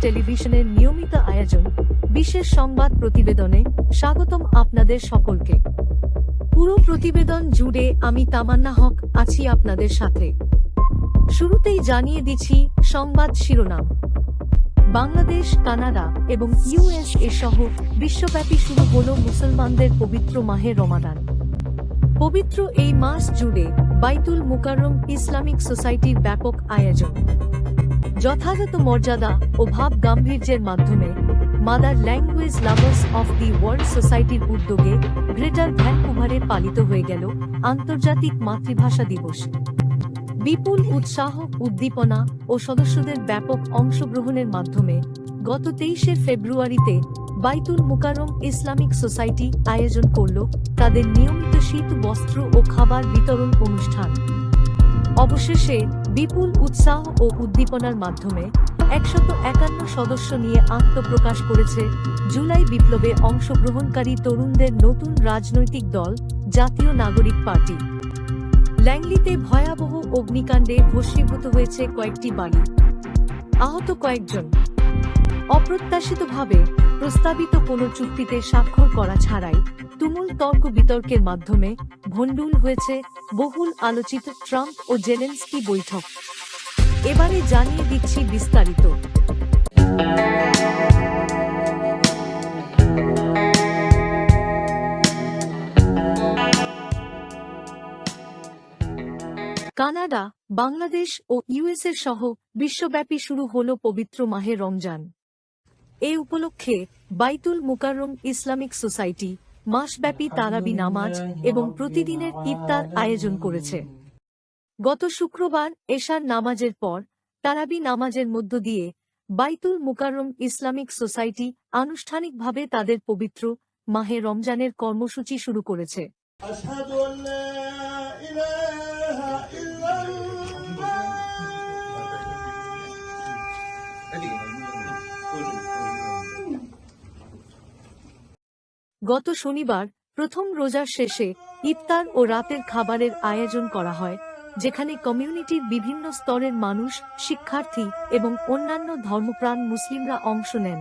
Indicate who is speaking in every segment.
Speaker 1: টেলিভিশনের নিয়মিত আয়োজন, বিশেষ সংবাদ প্রতিবেদনে স্বাগতম আপনাদের সকলকে। পুরো প্রতিবেদন জুড়ে আমি তামান্না হক আছি আপনাদের সাথে। শুরুতেই জানিয়ে দিচ্ছি সংবাদ শিরোনাম। বাংলাদেশ, কানাডা এবং ইউএসএ সহ বিশ্বব্যাপী শুরু হল মুসলমানদের পবিত্র মাহে রমাদান। পবিত্র এই মাস জুড়ে বাইতুল মুকাররম ইসলামিক সোসাইটির ব্যাপক আয়োজন। যথাযথ মর্যাদা ও ভাব গাম্ভীর্যের মাধ্যমে mother language lovers of the world সোসাইটির উদ্যোগে গ্রেটার ভ্যানকুভারে পালিত হয়ে গেল আন্তর্জাতিক মাতৃভাষা দিবস। বিপুল উৎসাহ, উদ্দীপনা ও সদস্যদের ব্যাপক অংশগ্রহণের মাধ্যমে গত তেইশে ফেব্রুয়ারিতে বাইতুল মুকাররম ইসলামিক সোসাইটি আয়োজন করল তাদের নিয়মিত শীত, বস্ত্র ও খাবার বিতরণ অনুষ্ঠান। অবশেষে বিপুল উৎসাহ ও উদ্দীপনার মাধ্যমে একশত একান্ন সদস্য নিয়ে আত্মপ্রকাশ করেছে জুলাই বিপ্লবে অংশগ্রহণকারী তরুণদের নতুন রাজনৈতিক দল, জাতীয় নাগরিক পার্টি। ল্যাংলিতে ভয়াবহ অগ্নিকাণ্ডে ভস্মীভূত হয়েছে কয়েকটি বাড়ি। আহত কয়েকজন। অপ্রত্যাশিতভাবে প্রস্তাবিত কোনো চুক্তিতে স্বাক্ষর করা ছাড়াই তুমুল তর্ক বিতর্কের মাধ্যমে ভণ্ডুল হয়েছে বহুল আলোচিত ট্রাম্প ও জেলেন্সকি বৈঠক। এবারে জানিয়ে দিচ্ছি বিস্তারিত। কানাডা, বাংলাদেশ ও ইউএসএ সহ বিশ্বব্যাপী শুরু হল পবিত্র মাহে রমজান। এ উপলক্ষে বাইতুল মুকাররম ইসলামিক সোসাইটি মাসব্যাপী তারাবি নামাজ এবং প্রতিদিনের ইফতার আয়োজন করেছে। গত শুক্রবার এশার নামাজের পর তারাবি নামাজের মধ্য দিয়ে বাইতুল মুকাররম ইসলামিক সোসাইটি আনুষ্ঠানিকভাবে তাদের পবিত্র মাহে রমজানের কর্মসূচি শুরু করেছে। গত শনিবার প্রথম রোজার শেষে ইফতার ও রাতের খাবারের আয়োজন করা হয়, যেখানে কমিউনিটির বিভিন্ন স্তরের মানুষ, শিক্ষার্থী এবং অন্যান্য ধর্মপ্রাণ মুসলিমরা অংশ নেন।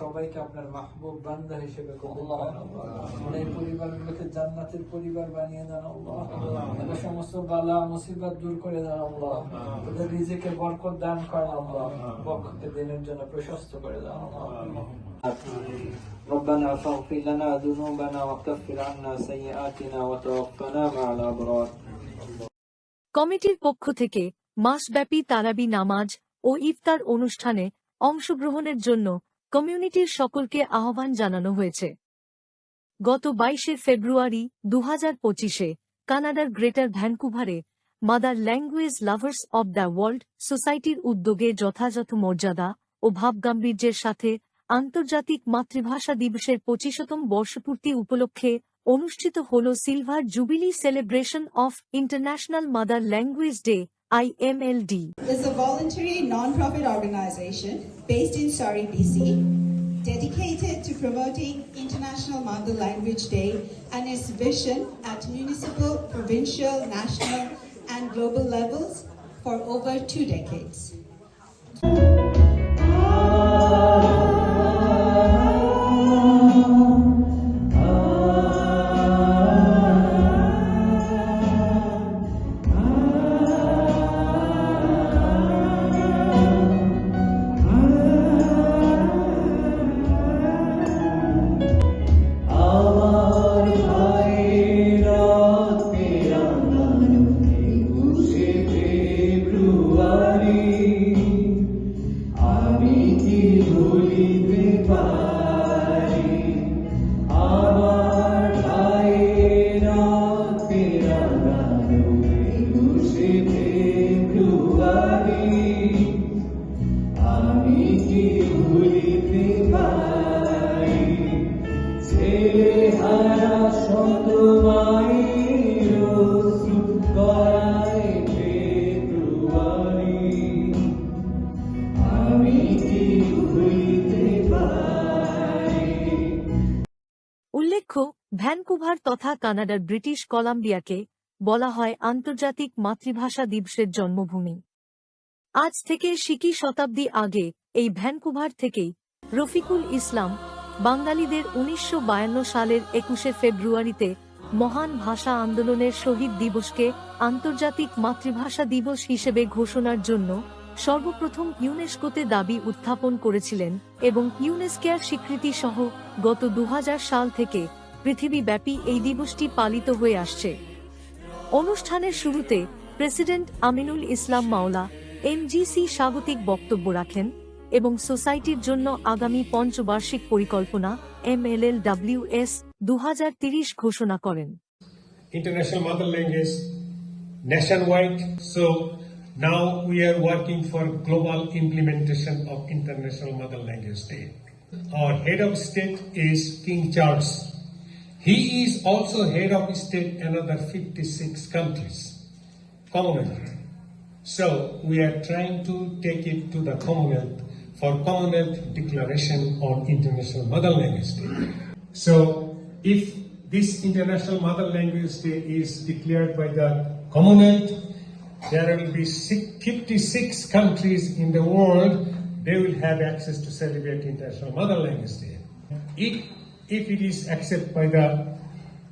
Speaker 2: সবাইকে আপনার মাহবুব বান্দা হিসেবে এই পরিবারগুলোকে জান্নাতের পরিবার বানিয়ে দেন আল্লাহ। সমস্ত বালা মুসিবত দূর করে দেন আল্লাহ। রিজিকে বরকত দান করেন আল্লাহ। বক্ষকে দিনের জন্য প্রশস্ত করে দেন আল্লাহ। ربنا فاغفر لنا ذنوبنا وكفر عنا سيئاتنا وتوفنا مع الأبرار
Speaker 1: কমিটির পক্ষ থেকে মাসব্যাপী তারাবি নামাজ ও ইফতার অনুষ্ঠানে অংশগ্রহণের জন্য কমিউনিটির সকলকে আহ্বান জানানো হয়েছে গত বাইশে ফেব্রুয়ারি দু হাজার পঁচিশে কানাডার greater ভ্যানকুভারে mother language lovers of the world সোসাইটির উদ্যোগে যথাযথ মর্যাদা ও ভাবগাম্ভীর্যের সাথে আন্তর্জাতিক মাতৃভাষা দিবসের পঁচিশতম বর্ষপূর্তি উপলক্ষে অনুষ্ঠিত হল silver jubilee celebration of international mother language day IMLD
Speaker 3: is a voluntary non-profit organization based in Surrey, BC, dedicated to promoting International Mother Language Day and its vision at municipal, provincial, national, and global levels for over two decades.
Speaker 1: কানাডার British কলাম্বিয়াকে বলা হয় আন্তর্জাতিক মাতৃভাষা দিবসের জন্মভূমি। আজ থেকে সিকি শতাব্দী আগে এই ভ্যানকুভার থেকেই রফিকুল ইসলাম বাঙালিদের উনিশশো সালের একুশে ফেব্রুয়ারিতে মহান ভাষা আন্দোলনের শহীদ দিবসকে আন্তর্জাতিক মাতৃভাষা দিবস হিসেবে ঘোষণার জন্য সর্বপ্রথম ইউনেস্কোতে দাবি উত্থাপন করেছিলেন এবং ইউনেস্কেয়ার স্বীকৃতি সহ গত দু হাজার সাল থেকে পৃথিবীব্যাপী এই দিবসটি পালিত হয়ে আসছে। অনুষ্ঠানের শুরুতে প্রেসিডেন্ট আমিনুল ইসলাম মাওলা, এমজিসি স্বাগতিক বক্তব্য রাখেন এবং সোসাইটির জন্য আগামী পঞ্চবার্ষিক পরিকল্পনা M L L W S দু ঘোষণা করেন
Speaker 4: international mother language nationwide so now we are working for global implementation of international mother language day our Charles He is also head of state another 56 countries, Commonwealth. So we are trying to take it to the Commonwealth for Commonwealth Declaration on International Mother Language Day. So if this International Mother Language Day is declared by the Commonwealth, there will be 56 countries in the world, they will have access to celebrate International Mother Language Day. If, if it is accepted by the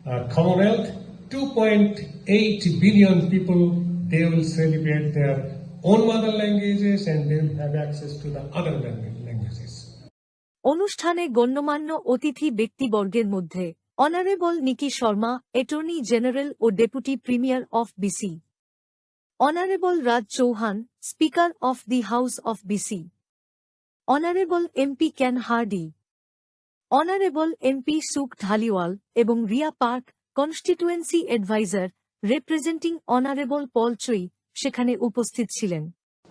Speaker 4: uh, Commonwealth, 2.8 billion people, they will celebrate their own mother languages and they will have access to the other languages.
Speaker 1: অনুষ্ঠানে গণ্যমান্য অতিথি ব্যক্তিবর্গের মধ্যে honourable Niki Sharma attorney general O deputy premier of BC honourable Raj Chouhan speaker of the house of BC honourable MP Ken Hardie honourable MP Sukh Dhaliwal এবং Ria Park constituency advisor representing honourable Paul Choi সেখানে উপস্থিত ছিলেন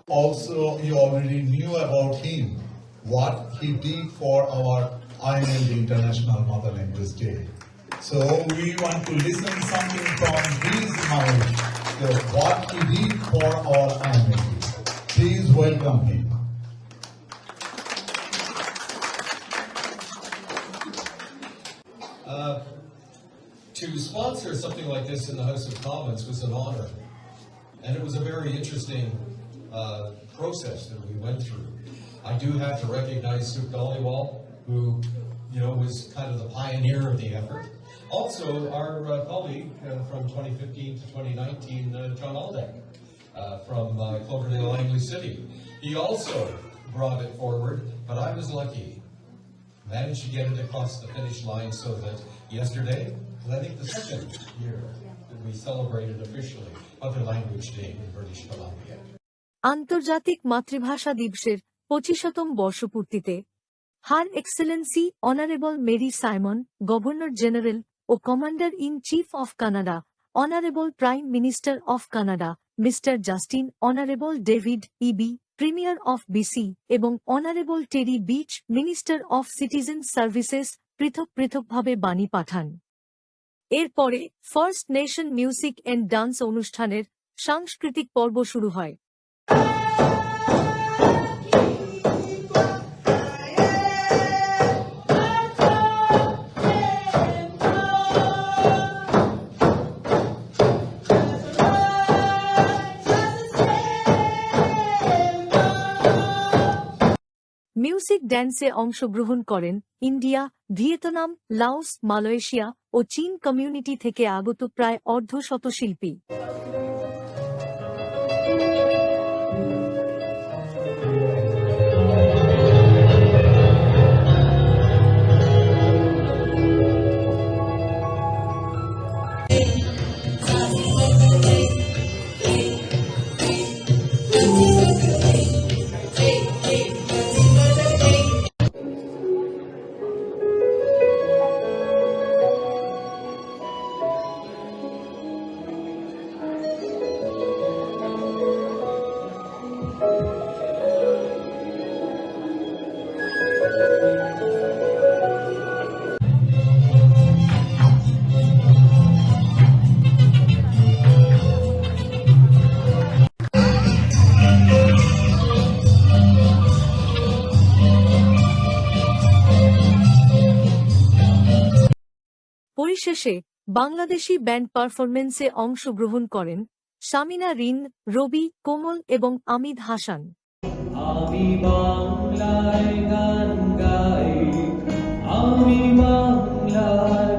Speaker 5: Also, you already knew about him, what he did for our IML International Mother Language Day. So we want to listen something from his mouth, so what he did for our IML. Please welcome him.
Speaker 6: Uh, To sponsor something like this in the House of Commons was an honor. And it was a very interesting uh, process that we went through. I do have to recognize Suk Dhaliwal, who, you know, was kind of the pioneer of the effort. Also, our uh, colleague uh, from 2015 to 2019, uh, John Aldeck, uh, from uh, Cloverdale Langley City. He also brought it forward, but I was lucky managed to get it across the finish line so that yesterday I think, the second year that we celebrated officially Mother Language Day in British Columbia.
Speaker 1: আন্তর্জাতিক মাতৃভাষা দিবসের পঁচিশতম বর্ষপূর্তিতে her excellency honourable Mary Simon governor general O commander in chief of Canada honourable prime minister of Canada mister Justin honourable David Eby premier of BC এবং honourable Terry Beech minister of citizen services পৃথক পৃথকভাবে বাণী পাঠান। এরপরে first nation music and dance অনুষ্ঠানের সাংস্কৃতিক পর্ব শুরু হয়। মিউজিক ড্যান্সে অংশগ্রহণ করেন ইন্ডিয়া, ভিয়েতনাম, লাওস, মালয়েশিয়া ও চীন কমিউনিটি থেকে আগত প্রায় অর্ধশত শিল্পী পরিশেষে বাংলাদেশি ব্যান্ড পারফরমেন্সে অংশগ্রহণ করেন সামিনা রিন, রবি, কোমল এবং আমিদ হাসান।
Speaker 7: আমি বাংলায় গান গাই, আমি বাংলার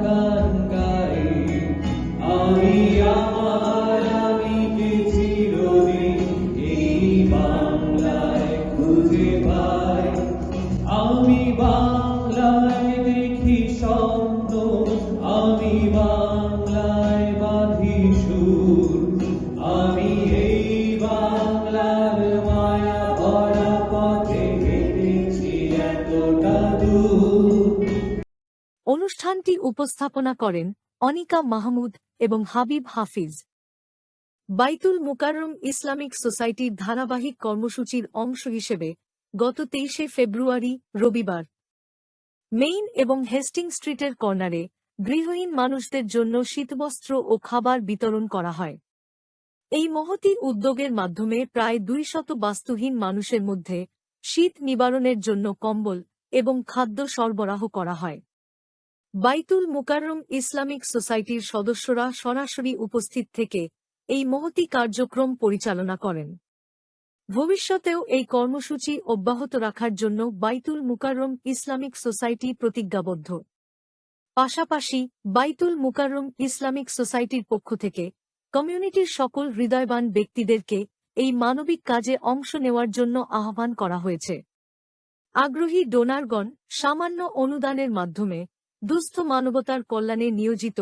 Speaker 1: অনুষ্ঠানটি উপস্থাপনা করেন অনিকা মাহমুদ এবং হাবিব হাফিজ। বাইতুল মুকাররম ইসলামিক সোসাইটির ধারাবাহিক কর্মসূচির অংশ হিসেবে গত তেইশে ফেব্রুয়ারি, রবিবার মেইন এবং হেস্টিং স্ট্রিটের কর্নারে গৃহহীন মানুষদের জন্য শীতবস্ত্র ও খাবার বিতরণ করা হয়। এই মহতি উদ্যোগের মাধ্যমে প্রায় দুই শত বাস্তুহীন মানুষের মধ্যে শীত নিবারণের জন্য কম্বল এবং খাদ্য সরবরাহ করা হয়। বাইতুল মুকাররম ইসলামিক সোসাইটির সদস্যরা সরাসরি উপস্থিত থেকে এই মহতি কার্যক্রম পরিচালনা করেন। ভবিষ্যতেও এই কর্মসূচি অব্যাহত রাখার জন্য বাইতুল মুকাররম ইসলামিক সোসাইটি প্রতিজ্ঞাবদ্ধ। পাশাপাশি বাইতুল মুকাররম ইসলামিক সোসাইটির পক্ষ থেকে কমিউনিটির সকল হৃদয়বান ব্যক্তিদেরকে এই মানবিক কাজে অংশ নেওয়ার জন্য আহ্বান করা হয়েছে। আগ্রহী ডোনারগণ সামান্য অনুদানের মাধ্যমে দুস্থ মানবতার কল্যাণে নিয়োজিত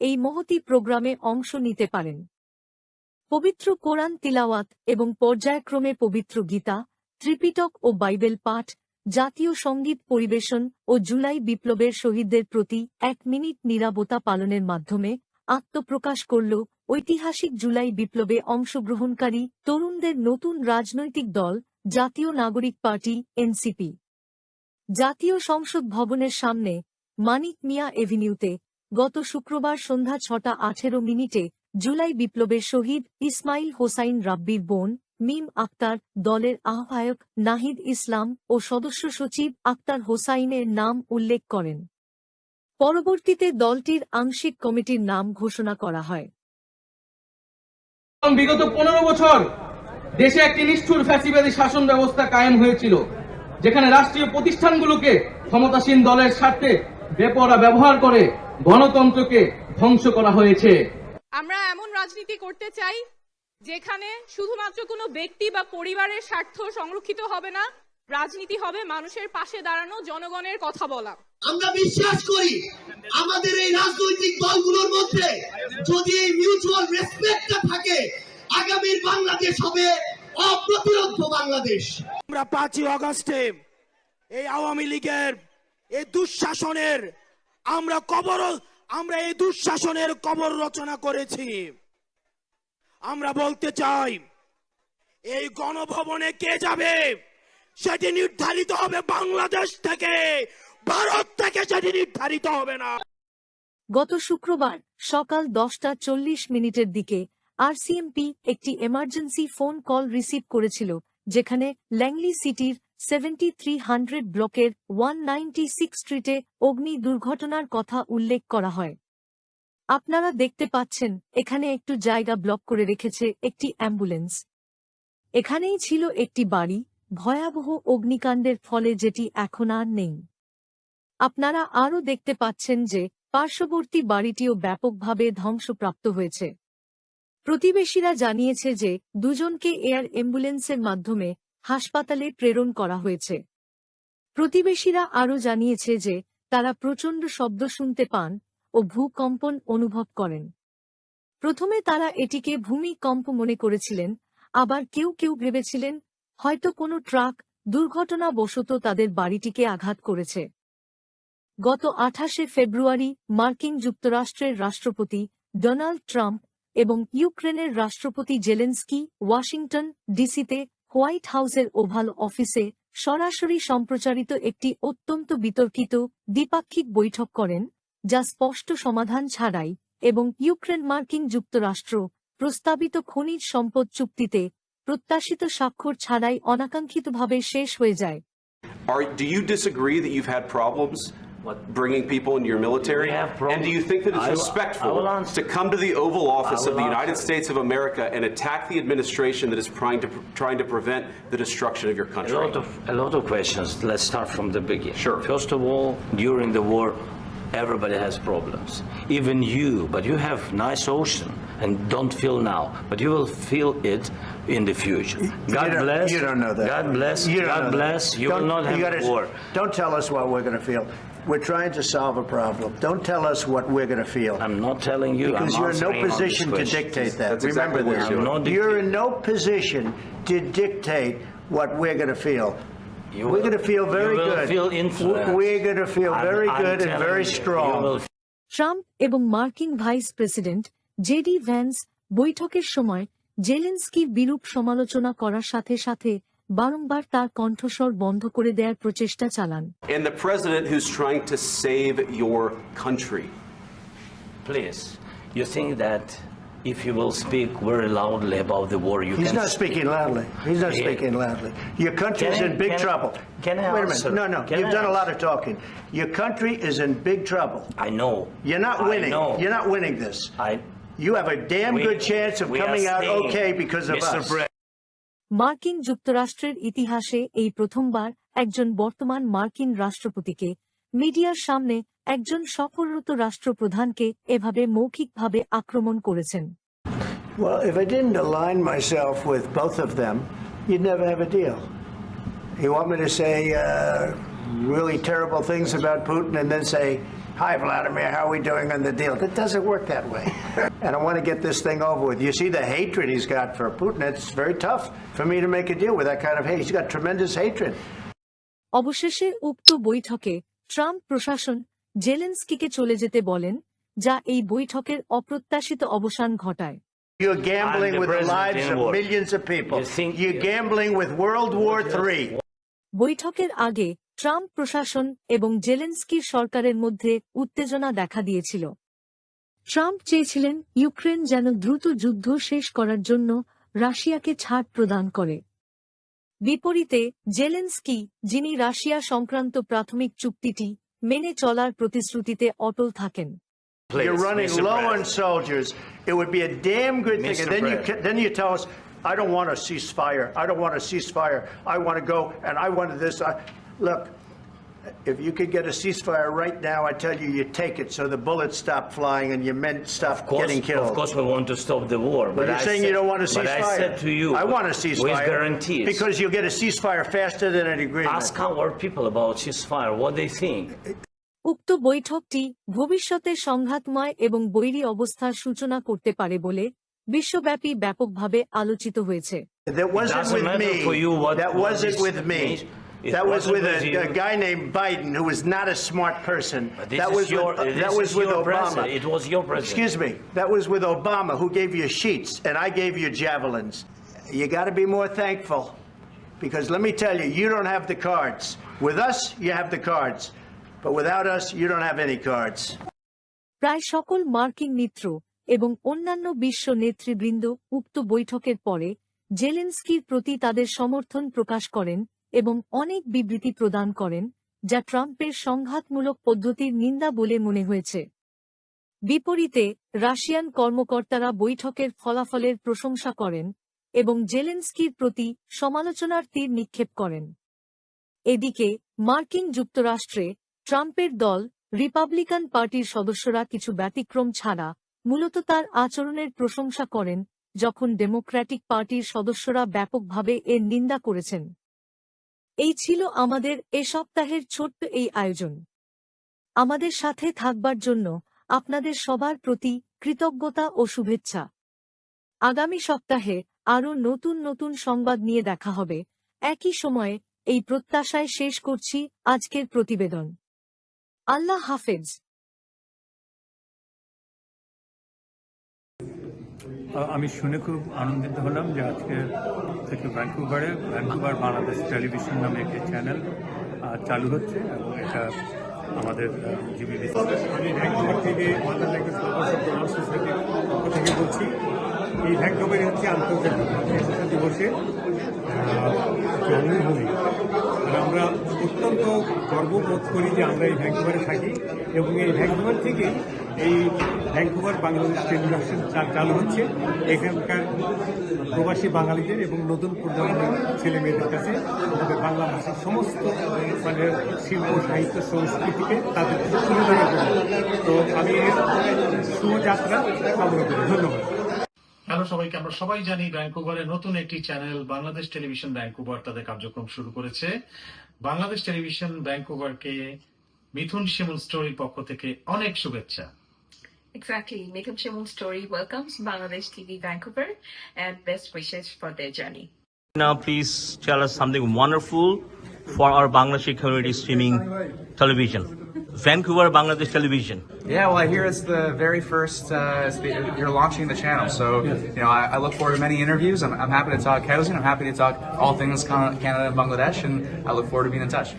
Speaker 1: এই মহতি প্রোগ্রামে অংশ নিতে পারেন। পবিত্র কোরআন তিলাওয়াত এবং পর্যায়ক্রমে পবিত্র গীতা, ত্রিপিটক ও বাইবেল পাঠ, জাতীয় সংগীত পরিবেশন ও জুলাই বিপ্লবের শহীদদের প্রতি এক মিনিট নিরাবতা পালনের মাধ্যমে আত্মপ্রকাশ করল ঐতিহাসিক জুলাই বিপ্লবে অংশগ্রহণকারী তরুণদের নতুন রাজনৈতিক দল, জাতীয় নাগরিক পার্টি, এনসিপি। জাতীয় সংসদ ভবনের সামনে মানিক মিয়া এভিনিউতে, গত শুক্রবার সন্ধ্যা ছটা আঠেরো মিনিটে জুলাই বিপ্লবের শহীদ ইসমাইল হোসাইন রাব্বির বোন, মিম আক্তার, দলের আহ্বায়ক নাহিদ ইসলাম ও সদস্য সচিব আক্তার হোসাইনের নাম উল্লেখ করেন। পরবর্তীতে দলটির আংশিক কমিটির নাম ঘোষণা করা হয়।
Speaker 8: বিগত পনেরো বছর দেশে একটি নিষ্ঠুর ফ্যাসিবাদী শাসন ব্যবস্থা কায়েম হয়েছিল, যেখানে রাষ্ট্রীয় প্রতিষ্ঠানগুলোকে ক্ষমতাসীন দলের স্বার্থে বেপরা ব্যবহার করে গণতন্ত্রকে ধ্বংস করা হয়েছে।
Speaker 9: আমরা এমন রাজনীতি করতে চাই যেখানে শুধুমাত্র কোনো ব্যক্তি বা পরিবারের স্বার্থ সংরক্ষিত হবে না রাজনীতি হবে মানুষের পাশে দাঁড়ানো জনগণের কথা বলা।
Speaker 10: আমরা বিশ্বাস করি আমাদের এই রাজনৈতিক দলগুলোর মধ্যে যদি এই মিউচুয়াল রেসপেক্টটা থাকে আগামীর বাংলাদেশ হবে অপ্রতিরোধ বাংলাদেশ।
Speaker 11: আমরা পাঁচই অগস্টে এই আওয়ামী লীগের এই দুঃশাসনের আমরা কবর, আমরা এই দুঃশাসনের কবর রচনা করেছি। আমরা বলতে চাই, এই গণভবনে কে যাবে? সেটি নির্ধারিত হবে বাংলাদেশ থেকে, ভারত থেকে সেটি নির্ধারিত হবে না।
Speaker 1: গত শুক্রবার সকাল দশটা চল্লিশ মিনিটের দিকে আরসিএমপি একটি এমার্জেন্সি ফোন কল রিসিভ করেছিল, যেখানে ল্যাংলি সিটির সেভেন্টি থ্রি হান্ড্রেড ব্লকের ওয়ান নাইনটি সিক্স স্ট্রিটে অগ্নি দুর্ঘটনার কথা উল্লেখ করা হয়। আপনারা দেখতে পাচ্ছেন, এখানে একটু জায়গা ব্লক করে রেখেছে একটি অ্যাম্বুলেন্স। এখানেই ছিল একটি বাড়ি, ভয়াবহ অগ্নিকাণ্ডের ফলে যেটি এখন আর নেই। আপনারা আরও দেখতে পাচ্ছেন যে, পার্শ্ববর্তী বাড়িটিও ব্যাপকভাবে ধ্বংসপ্রাপ্ত হয়েছে। প্রতিবেশীরা জানিয়েছে যে, দুজনকে এয়ার অ্যাম্বুলেন্সের মাধ্যমে হাসপাতালে প্রেরণ করা হয়েছে। প্রতিবেশীরা আরও জানিয়েছে যে, তারা প্রচণ্ড শব্দ শুনতে পান ও ভূকম্পন অনুভব করেন। প্রথমে তারা এটিকে ভূমিকম্প মনে করেছিলেন, আবার কেউ কেউ ভেবেছিলেন, হয়তো কোনো ট্রাক দুর্ঘটনাবশত তাদের বাড়িটিকে আঘাত করেছে। গত আঠাশে ফেব্রুয়ারি মার্কিন যুক্তরাষ্ট্রের রাষ্ট্রপতি ডোনাল্ড ট্রাম্প এবং ইউক্রেনের রাষ্ট্রপতি জেলেন্সকি ওয়াশিংটন ডিসিতে হোয়াইট হাউসের ওভাল অফিসে সরাসরি সম্প্রচারিত একটি অত্যন্ত বিতর্কিত দ্বিপাক্ষিক বৈঠক করেন যা স্পষ্ট সমাধান ছাড়াই এবং ইউক্রেন মার্কিন যুক্তরাষ্ট্র প্রস্তাবিত খনিজ সম্পদ চুক্তিতে প্রত্যাশিত স্বাক্ষর ছাড়াই অনাকাঙ্ক্ষিতভাবে শেষ হয়ে যায়।
Speaker 12: Are, do you disagree that you've had problems What-
Speaker 13: bringing people into your military?
Speaker 12: Have
Speaker 13: And do you think that it's
Speaker 12: I will- I
Speaker 13: respectful
Speaker 12: answer.
Speaker 13: to come to the Oval Office
Speaker 12: I
Speaker 13: of the United
Speaker 12: answer.
Speaker 13: States of America and attack the administration that is trying to trying to prevent the destruction of your
Speaker 12: A
Speaker 13: country?
Speaker 12: lot of a lot of questions. Let's start from the beginning.
Speaker 13: Sure.
Speaker 12: First of all, during the war, everybody has problems. Even you, but you have nice ocean and don't feel now, but you will feel it in the future. God
Speaker 14: you don't-
Speaker 12: bless.
Speaker 14: You don't know that.
Speaker 12: God bless.
Speaker 14: You don't know
Speaker 12: God
Speaker 14: that.
Speaker 12: bless. You will
Speaker 14: Don't-
Speaker 12: not have
Speaker 14: gotta-
Speaker 12: war.
Speaker 14: Don't tell us what we're going to feel. We're trying to solve a problem. Don't tell us what we're going to feel.
Speaker 12: I'm not telling you.
Speaker 14: Because
Speaker 12: I'm
Speaker 14: you're in no
Speaker 12: answering on this
Speaker 14: position to
Speaker 12: question.
Speaker 14: dictate that.
Speaker 13: That's
Speaker 14: Remember
Speaker 13: exactly what
Speaker 14: this.
Speaker 13: you're
Speaker 12: doing.
Speaker 14: You're in no position to dictate what we're going to feel.
Speaker 12: You
Speaker 14: We're
Speaker 12: will-
Speaker 14: going to feel very
Speaker 12: you will
Speaker 14: good.
Speaker 12: feel influenced.
Speaker 14: We're going to feel
Speaker 12: I'm-
Speaker 14: very
Speaker 12: I'm
Speaker 14: good and
Speaker 12: telling
Speaker 14: very
Speaker 12: you, you
Speaker 14: strong.
Speaker 12: will
Speaker 1: Trump এবং মার্কিন vice president JD Vance বৈঠকের সময় জেলেন্সকির বিরূপ সমালোচনা করার সাথে সাথে বারংবার তার কণ্ঠস্বর বন্ধ করে দেওয়ার প্রচেষ্টা চালান
Speaker 13: And the president who's trying to save your country.
Speaker 12: Please, you think that if you will speak very loudly about the war, you
Speaker 14: He's
Speaker 12: can
Speaker 14: not speaking loudly. He's not
Speaker 12: Yeah.
Speaker 14: speaking loudly. Your country's
Speaker 12: Can I-
Speaker 14: in big
Speaker 12: can I-
Speaker 14: trouble.
Speaker 12: can I
Speaker 14: Wait a
Speaker 12: answer?
Speaker 14: minute. No, no.
Speaker 12: Can
Speaker 14: You've
Speaker 12: I
Speaker 14: done a lot
Speaker 12: answer?
Speaker 14: of talking. Your country is in big trouble.
Speaker 12: I know.
Speaker 14: You're not
Speaker 12: I
Speaker 14: winning.
Speaker 12: know.
Speaker 14: You're not winning this.
Speaker 12: I.
Speaker 14: You have a damn
Speaker 12: we-
Speaker 14: good chance of
Speaker 12: we are
Speaker 14: coming out
Speaker 12: staying,
Speaker 14: okay because of
Speaker 12: Mr.
Speaker 14: us.
Speaker 12: Pre-
Speaker 1: মার্কিন যুক্তরাষ্ট্রের ইতিহাসে এই প্রথমবার একজন বর্তমান মার্কিন রাষ্ট্রপতিকে মিডিয়ার সামনে একজন সফররত রাষ্ট্রপ্রধানকে এভাবে মৌখিকভাবে আক্রমণ করেছেন
Speaker 14: Well, if I didn't align myself with both of them, you'd never have a deal. You want me to say uh, really terrible things about Putin and then say, Hi, Vladimir, how are we doing on the deal? That doesn't work that way. and I want to get this thing over with. You see the hatred he's got for Putin. It's very tough for me to make a deal with that kind of hate. He's got tremendous hatred.
Speaker 1: অবশেষে উক্ত বৈঠকে Trump প্রশাসন জেলেন্সকিকে চলে যেতে বলেন যা এই বৈঠকের অপ্রত্যাশিত অবসান ঘটায়
Speaker 14: You're gambling
Speaker 12: the
Speaker 14: with the
Speaker 12: president
Speaker 14: lives
Speaker 12: in
Speaker 14: of
Speaker 12: war.
Speaker 14: millions of people.
Speaker 12: You think-
Speaker 14: You're gambling with World War III.
Speaker 1: বৈঠকের আগে ট্রাম্প প্রশাসন এবং জেলেন্সকি সরকারের মধ্যে উত্তেজনা দেখা দিয়েছিল ট্রাম্প চেয়েছিলেন ইউক্রেন যেন দ্রুত যুদ্ধ শেষ করার জন্য রাশিয়াকে ছাড় প্রদান করে বিপরীতে জেলেন্সকি যিনি রাশিয়া সংক্রান্ত প্রাথমিক চুক্তিটি মেনে চলার প্রতিশ্রুতিতে অটল থাকেন
Speaker 14: I don't want a ceasefire. I don't want a ceasefire. I want to go and I want this. I, look, if you could get a ceasefire right now, I tell you, you take it so the bullets stop flying and your men stop
Speaker 12: course,
Speaker 14: getting killed.
Speaker 12: of course, we want to stop the war.
Speaker 14: But
Speaker 12: But
Speaker 14: you're
Speaker 12: I
Speaker 14: saying
Speaker 12: said,
Speaker 14: you don't want a ceasefire. But.
Speaker 12: I said to you,
Speaker 14: I want a ceasefire.
Speaker 12: with guarantees.
Speaker 14: Because you'll get a ceasefire faster than an agreement.
Speaker 12: ask our people about ceasefire, what they think.
Speaker 1: উক্ত বৈঠকটি ভবিষ্যতে সংঘাতময় এবং বৈরী অবস্থার সূচনা করতে পারে বলে বিশ্বব্যাপী ব্যাপকভাবে আলোচিত হয়েছে
Speaker 14: That wasn't with me. that wasn't with me.
Speaker 12: means. It
Speaker 14: That was
Speaker 12: wasn't
Speaker 14: with a,
Speaker 12: with you.
Speaker 14: a guy named Biden who was not a smart person.
Speaker 12: But this
Speaker 14: that
Speaker 12: is
Speaker 14: was
Speaker 12: your,
Speaker 14: with,
Speaker 12: this
Speaker 14: that was
Speaker 12: is
Speaker 14: with
Speaker 12: your
Speaker 14: Obama.
Speaker 12: president. It was your president.
Speaker 14: Excuse me. That was with Obama who gave you sheets and I gave you javelins. You got to be more thankful because let me tell you, you don't have the cards. With us, you have the cards. But without us, you don't have any cards.
Speaker 1: প্রায় সকল মার্কিন মিত্র এবং অন্যান্য বিশ্ব নেতৃবৃন্দ উক্ত বৈঠকের পরে জেলেন্সকির প্রতি তাদের সমর্থন প্রকাশ করেন এবং অনেক বিবৃতি প্রদান করেন, যা ট্রাম্পের সংঘাতমূলক পদ্ধতির নিন্দা বলে মনে হয়েছে। বিপরীতে, রাশিয়ান কর্মকর্তারা বৈঠকের ফলাফলের প্রশংসা করেন এবং জেলেন্সকির প্রতি সমালোচনার তীর নিক্ষেপ করেন। এদিকে, মার্কিন যুক্তরাষ্ট্রে ট্রাম্পের দল, রিপাবলিকান পার্টির সদস্যরা কিছু ব্যতিক্রম ছাড়া মূলত তার আচরণের প্রশংসা করেন, যখন ডেমোক্র্যাটিক পার্টির সদস্যরা ব্যাপকভাবে এর নিন্দা করেছেন। এই ছিল আমাদের এ সপ্তাহের ছোট্ট এই আয়োজন। আমাদের সাথে থাকবার জন্য আপনাদের সবার প্রতি কৃতজ্ঞতা ও শুভেচ্ছা। আগামী সপ্তাহে আরও নতুন নতুন সংবাদ নিয়ে দেখা হবে। একই সময়ে এই প্রত্যাশায় শেষ করছি আজকের প্রতিবেদন। আল্লাহ হাফেজ।
Speaker 4: আমি শুনে খুব আনন্দিত হলাম যে আজকে থেকে ভ্যাঙ্কুভারে ভ্যাঙ্কুভার বাংলাদেশ টেলিভিশন নামে একটি চ্যানেল চালু হচ্ছে এবং এটা আমাদের জিবি আমি ভ্যাঙ্কুভার থেকে পক্ষ থেকে বলছি, এই ভ্যাঙ্কুভারে হচ্ছে আন্তর্জাতিক দিবসে জন্মভূমি আমরা অত্যন্ত গর্ববোধ করি যে আমরা এই ভ্যাঙ্কুভারে থাকি এবং এই ভ্যাঙ্কুভার থেকে এই ভ্যাঙ্কুভার বাংলাদেশ টেলিভিশন চালু হচ্ছে। এখানকার প্রবাসী বাঙালিদের এবং নতুন প্রজন্মের ছেলে মেয়েদের কাছে আমাদের বাংলা ভাষার সমস্ত মানে শিল্প, সাহিত্য, সংস্কৃতিকে তাদের তুলে জন্য। তো আমি এর শুভযাত্রা কামনা করি। ধন্যবাদ।
Speaker 15: হ্যালো সবাইকে আমরা সবাই জানি ভ্যাঙ্কুভারে নতুন একটি চ্যানেল বাংলাদেশ টেলিভিশন ভ্যাঙ্কুভার তাদের কার্যক্রম শুরু করেছে বাংলাদেশ টেলিভিশন ভ্যাঙ্কুভারকে মিথুন শিমুল স্টোরির পক্ষ থেকে অনেক শুভেচ্ছা
Speaker 16: Exactly. Mithun Shimon Story welcomes Bangladesh TV Vancouver and best wishes for their journey.
Speaker 17: Now, please tell us something wonderful for our Bangladeshi community streaming television. Vancouver Bangladesh Television.
Speaker 18: Yeah, well, I hear it's the very first, uh, the, you're launching the channel. So, you know, I, I look forward to many interviews. I'm, I'm happy to talk housing. I'm happy to talk all things Canada and Bangladesh, and I look forward to being in touch.